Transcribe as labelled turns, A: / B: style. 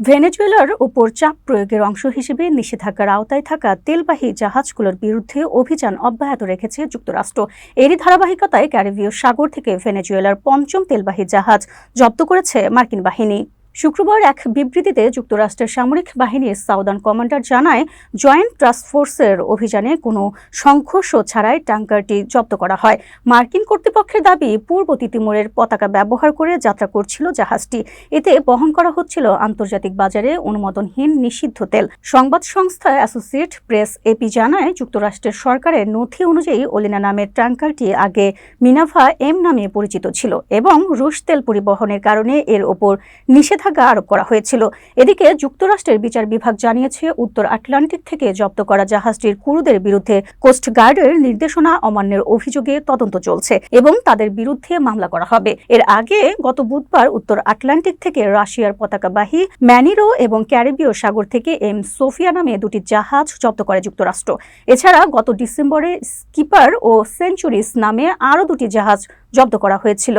A: ভেনেজুয়েলার উপর চাপ প্রয়োগের অংশ হিসেবে নিষেধাজ্ঞার আওতায় থাকা তেলবাহী জাহাজগুলোর বিরুদ্ধে অভিযান অব্যাহত রেখেছে যুক্তরাষ্ট্র। এরই ধারাবাহিকতায় ক্যারিবীয় সাগর থেকে ভেনেজুয়েলার পঞ্চম তেলবাহী জাহাজ জব্দ করেছে মার্কিন বাহিনী। শুক্রবার এক বিবৃতিতে যুক্তরাষ্ট্রের সামরিক বাহিনীর সাউদার্ন কমান্ডার জানায়, জয়েন্ট টাস্ক ফোর্সের অভিযানে কোনো সংঘর্ষ ছাড়াই ট্যাঙ্কারটি জব্দ করা হয়। মার্কিন কর্তৃপক্ষের দাবি, পূর্ব তিতিমুরের পতাকা ব্যবহার করে যাত্রা করছিল জাহাজটি। এতে বহন করা হচ্ছিল আন্তর্জাতিক বাজারে অনুমোদনহীন নিষিদ্ধ তেল। সংবাদ সংস্থা অ্যাসোসিয়েট প্রেস এপি জানায়, যুক্তরাষ্ট্রের সরকারের নথি অনুযায়ী অলিনা নামের ট্যাঙ্কারটি আগে মিনাভা এম নামে পরিচিত ছিল এবং রুশ তেল পরিবহনের কারণে এর ওপর নিষেধাজ্ঞা আরোপ করা হয়েছিল। এদিকে যুক্তরাষ্ট্রের বিচার বিভাগ জানিয়েছে, উত্তর আটলান্টিক থেকে জব্দ করা জাহাজটির ক্রুদের বিরুদ্ধে কোস্টগার্ডের নির্দেশনা অমান্যের অভিযোগে তদন্ত চলছে এবং তাদের বিরুদ্ধে মামলা করা হবে। এর আগে গত বুধবার উত্তর আটলান্টিক থেকে রাশিয়ার পতাকাবাহী ম্যানিরো এবং ক্যারিবীয় সাগর থেকে এম সোফিয়া নামে দুটি জাহাজ জব্দ করে যুক্তরাষ্ট্র। এছাড়া গত ডিসেম্বরে স্কিপার ও সেঞ্চুরিস নামে আরও দুটি জাহাজ জব্দ করা হয়েছিল।